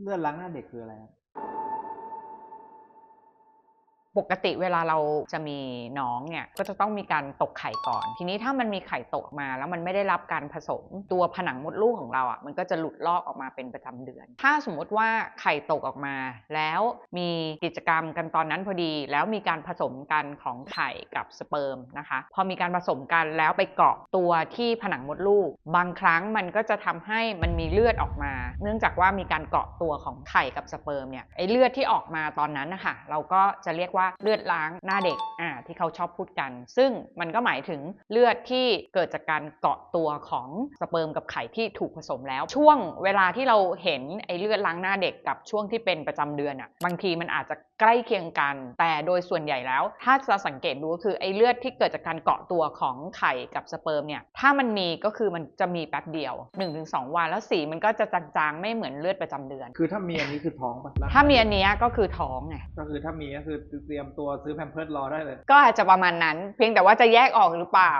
เลือดล้างหน้าเด็กคืออะไรครับ ปกติเวลาเราจะมีน้องเนี่ยก็จะต้องมีการตกไข่ก่อน ทีนี้ถ้ามันมีไข่ตกมาแล้วมันไม่ได้รับการผสมตัวผนังมดลูกของเราอะมันก็จะหลุดลอกออกมาเป็นประจำเดือน ถ้าสมมติว่าไข่ตกออกมา แล้วมีกิจกรรมกันตอนนั้นพอดี แล้วมีการผสมกันของไข่กับสเปิร์มนะคะ พอมีการผสมกันแล้วไปเกาะตัวที่ผนังมดลูก บางครั้งมันก็จะทำให้มันมีเลือดออกมา เนื่องจากว่ามีการเกาะตัวของไข่กับสเปิร์มเนี่ยไอเลือดที่ออกมาตอนนั้นนะคะเราก็จะเรียกว่าเลือดล้างหน้าเด็กอ่าที่เขาชอบพูดกัน ซึ่งมันก็หมายถึงเลือดที่เกิดจากการเกาะตัวของสเปิร์มกับไข่ที่ถูกผสมแล้ว ช่วงเวลาที่เราเห็นไอเลือดล้างหน้าเด็กกับช่วงที่เป็นประจำเดือนอะบางทีมันอาจจะใกล้เคียงกัน แต่โดยส่วนใหญ่แล้ว ถ้าจะสังเกตดูก็คือไอเลือดที่เกิดจากการเกาะตัวของไข่กับสเปิร์มเนี่ยถ้ามันมีก็คือมันจะมีแป๊บเดียว 1-2 วันแล้วสีมันก็จะจางๆไม่เหมือนเลือดประจำเดือน คือถ้ามีอันนี้คือท้องปะล้งหถ้ามีอันเนี้ยก็คือท้องไงก็คือถ้ามีก็คือเตรียมตัวซื้อแพมเพิร์ดรอได้เลย ก็อาจจะประมาณนั้น เพียงแต่ว่าจะแยกออกหรือเปล่า